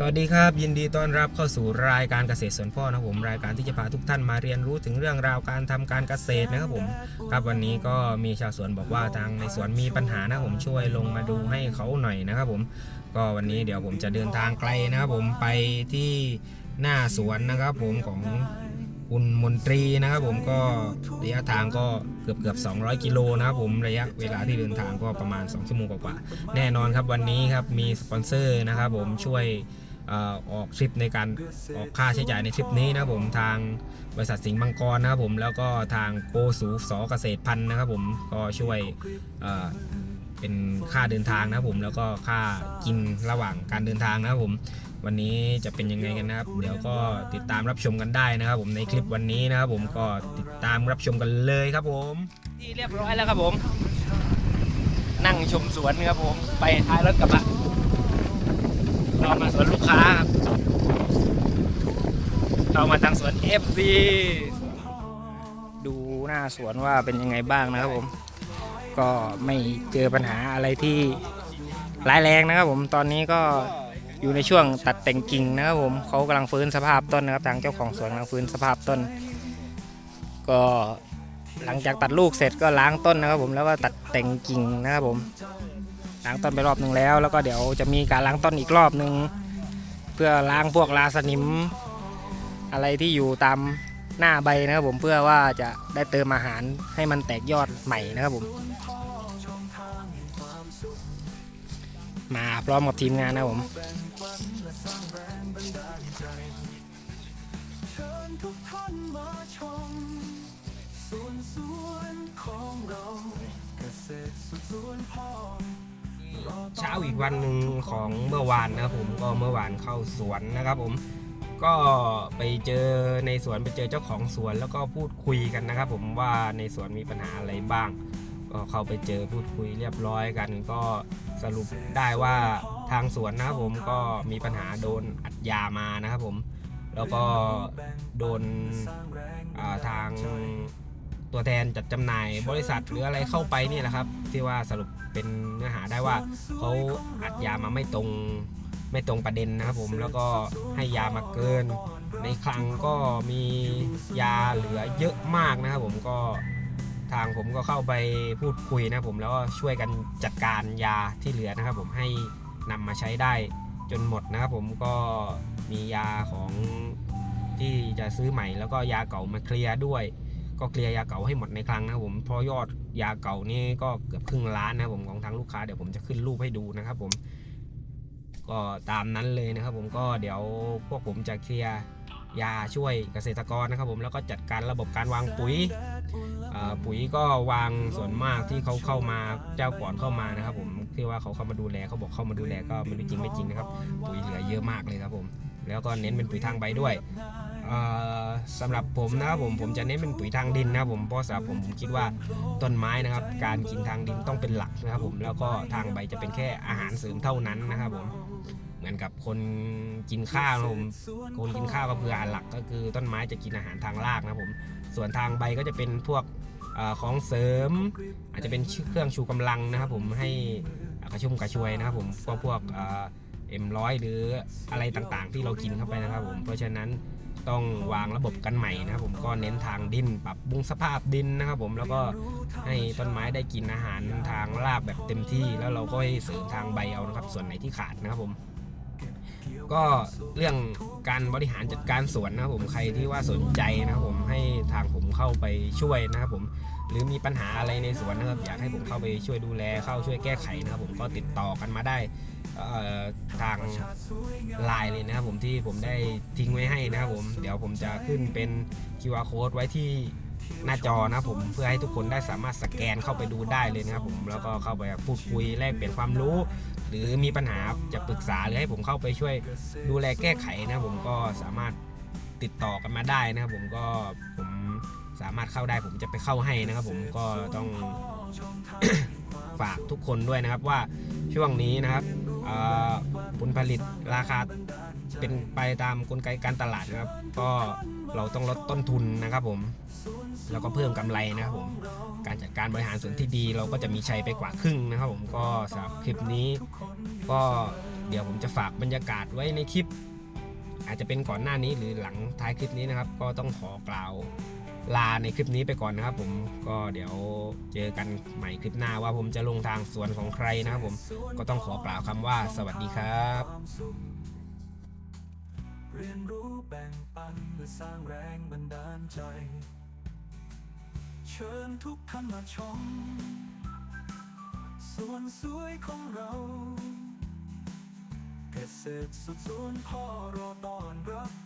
สวัสดีครับ ยินดีต้อนรับเข้าสู่รายการเกษตรสวนพ่อนะครับผมรายการที่จะพาทุกท่านมาเรียนรู้ถึงเรื่องราวการทำการเกษตรนะครับผมครับวันนี้ก็มีชาวสวนบอกว่าทางในสวนมีปัญหานะผมช่วยลงมาดูให้เขาหน่อยนะครับผมก็วันนี้เดี๋ยวผมจะเดินทางไกลนะครับผมไปที่หน้าสวนนะครับผมของคุณมนตรีนะครับผมก็ระยะทางก็เกือบเกือบ200 กิโลนะครับผมระยะเวลาที่เดินทางก็ประมาณ 2 ชั่วโมงกว่าๆแน่นอนครับวันนี้ครับมีสปอนเซอร์นะครับผมช่วย อ่อออกทริปในการออกค่าใช้จ่ายในทริปนี้นะครับผมทางบริษัทสิงห์มังกรนะครับผมแล้วก็ทางโกสูสอเกษตรพันธุ์นะครับผมก็ช่วยเอ่อเป็นค่าเดินทางนะครับผมแล้วก็ค่ากินระหว่างการเดินทางนะครับผมวันนี้จะเป็นยังไงกันนะครับ เดี๋ยวก็ติดตามรับชมกันได้นะครับ ผมในคลิปวันนี้นะครับ ผมก็ติดตามรับชมกันเลยครับผมที่เรียบร้อยแล้วครับผม นั่งชมสวนครับผมไปท้ายรถกระบะ เรามาสวนลูกค้าครับ เรามาทางสวน FC ดูหน้าสวนว่าเป็นยังไงบ้างนะครับผม ก็ไม่เจอปัญหาอะไรที่ร้ายแรงนะครับผมตอนนี้ก็อยู่ในช่วงตัดแต่งกิ่งนะครับผมเขากำลังฟื้นสภาพต้นนะครับ ทางเจ้าของสวนกำลังฟื้นสภาพต้น ก็หลังจากตัดลูกเสร็จก็ล้างต้นนะครับผมแล้วก็ตัดแต่งกิ่งนะครับผม ล้างต้นไปรอบหนึ่งแล้ว แล้วก็เดี๋ยวจะมีการล้างต้นอีกรอบหนึ่งเพื่อล้างพวกราสนิม อะไรที่อยู่ตามหน้าใบนะครับผมเพื่อว่าจะได้เติมอาหารให้มันแตกยอดใหม่นะครับผม มาพร้อมกับทีมงานนะครับผมเช้า อีกวันหนึ่งของเมื่อวานนะครับผมก็เมื่อวานเข้าสวนนะครับผมก็ไปเจอในสวนไปเจอเจ้าของสวนแล้วก็พูดคุยกันนะครับ ผมว่าในสวนมีปัญหาอะไรบ้าง ก็เข้าไปเจอพูดคุยเรียบร้อยกัน ก็สรุปได้ว่าทางสวนนะครับผมก็มีปัญหาโดนอัดยามานะครับผม แล้วก็โดนทาง ตัวแทนจัดจำหน่ายบริษัทหรืออะไรเข้าไปนี่แหละครับ ที่ว่าสรุปเป็นเนื้อหาได้ว่าเขาอัดยามาไม่ตรงไม่ตรงประเด็นนะครับผมแล้วก็ให้ยามาเกิน ในคลังก็มียาเหลือเยอะมากนะครับผมก็ทางผมก็เข้าไปพูดคุยนะครับผมแล้วก็ช่วยกันจัดการยาที่เหลือนะครับ ผมให้นำมาใช้ได้จนหมดนะครับผมก็มียาของที่จะซื้อใหม่แล้วก็ยาเก่ามาเคลียร์ด้วย ก็เคลียร์ยาเก่าให้หมดในคลังนะครับผมเพราะยอดยาเก่านี่ก็เกือบครึ่งล้านนะครับผมของทางลูกค้าเดี๋ยวผมจะขึ้นรูปให้ดูนะครับผม ก็ตามนั้นเลยนะครับผมก็เดี๋ยวพวกผมจะเคลียร์ยาช่วยเกษตรกรนะครับผมแล้วก็จัดการระบบการวางปุ๋ยปุ๋ยก็วางส่วนมากที่เขาเข้ามาเจ้าก่อนเข้ามานะครับ ผมที่ว่าเขาเข้ามาดูแลเขาบอกเข้ามาดูแลก็ไม่รู้จริงไม่จริงนะครับ ปุ๋ยเหลือเยอะมากเลยครับผม แล้วก็เน้นเป็นปุ๋ยทางใบด้วย สำหรับผมนะครับผมผมจะเน้นเป็นปุ๋ยทางดินนะครับผมเพราะสำหรับผมผมคิดว่าต้นไม้นะครับ การกินทางดินต้องเป็นหลักนะครับผมแล้วก็ทางใบจะเป็นแค่อาหารเสริมเท่านั้นนะครับผมเหมือนกับคนกินข้าวนะครับผมคนกินข้าวก็คืออาหารหลักก็คือต้นไม้จะกินอาหารทางรากนะครับผมส่วนทางใบก็จะเป็นพวกอของเสริม อาจจะเป็นเครื่องชูกำลังนะครับผมให้กระชุ่มกระชวยนะครับผมพวกพวกเอ็มร้อยหรืออะไรต่างๆ ที่เรากินเข้าไปนะครับผมเพราะฉะนั้น ต้องวางระบบกันใหม่นะครับผมก็เน้นทางดินปรับปรุงสภาพดินนะครับผมแล้วก็ให้ต้นไม้ได้กินอาหารทางรากแบบเต็มที่ แล้วเราก็ให้เสริมทางใบเอานะครับ ส่วนไหนที่ขาดนะครับผม ก็เรื่องการบริหารจัดการสวนนะครับผมใครที่ว่าสนใจนะครับผมให้ทางผมเข้าไปช่วยนะครับผมหรือมีปัญหาอะไรในสวนนะครับอยากให้ผมเข้าไปช่วยดูแลเข้าช่วยแก้ไขนะครับผมก็ติดต่อกันมาได้ทางไลน์เลยนะครับผมที่ผมได้ทิ้งไว้ให้นะครับผมเดี๋ยวผมจะขึ้นเป็น QR code ไว้ที่หน้าจอนะผมเพื่อให้ทุกคนได้สามารถสแกนเข้าไปดูได้เลยนะครับผมแล้วก็เข้าไปพูดคุยแลกเปลี่ยนความรู้ หรือมีปัญหาจะปรึกษาหรือให้ผมเข้าไปช่วยดูแลแก้ไขนะผมก็สามารถติดต่อกันมาได้นะครับผมก็ผมสามารถเข้าได้ผมจะไปเข้าให้นะครับ ผมก็ต้องฝากทุกคนด้วยนะครับว่าช่วงนี้นะครับผลผลิตราคา เป็นไปตามกลไกการตลาดนะครับ ก็เราต้องลดต้นทุนนะครับผม แล้วก็เพิ่มกำไรนะครับผม การจัดการบริหารส่วนที่ดี เราก็จะมีชัยไปกว่าครึ่งนะครับผมก็สำหรับคลิปนี้ ก็เดี๋ยวผมจะฝากบรรยากาศไว้ในคลิป อาจจะเป็นก่อนหน้านี้หรือหลังท้ายคลิปนี้นะครับ ก็ต้องขอกล่าวลาในคลิปนี้ไปก่อนนะครับผมก็เดี๋ยวเจอกันใหม่คลิปหน้าว่าผมจะลงทางสวนของใครนะครับผมก็ต้องขอกล่าวคำว่าสวัสดีครับ เรียนรู้แบ่งปันและสร้างแรงบันดาลใจ เชิญทุกท่านมาชม ส่วนสวยของเราเกษตรสุดสวนพ่อรอต้อนรับ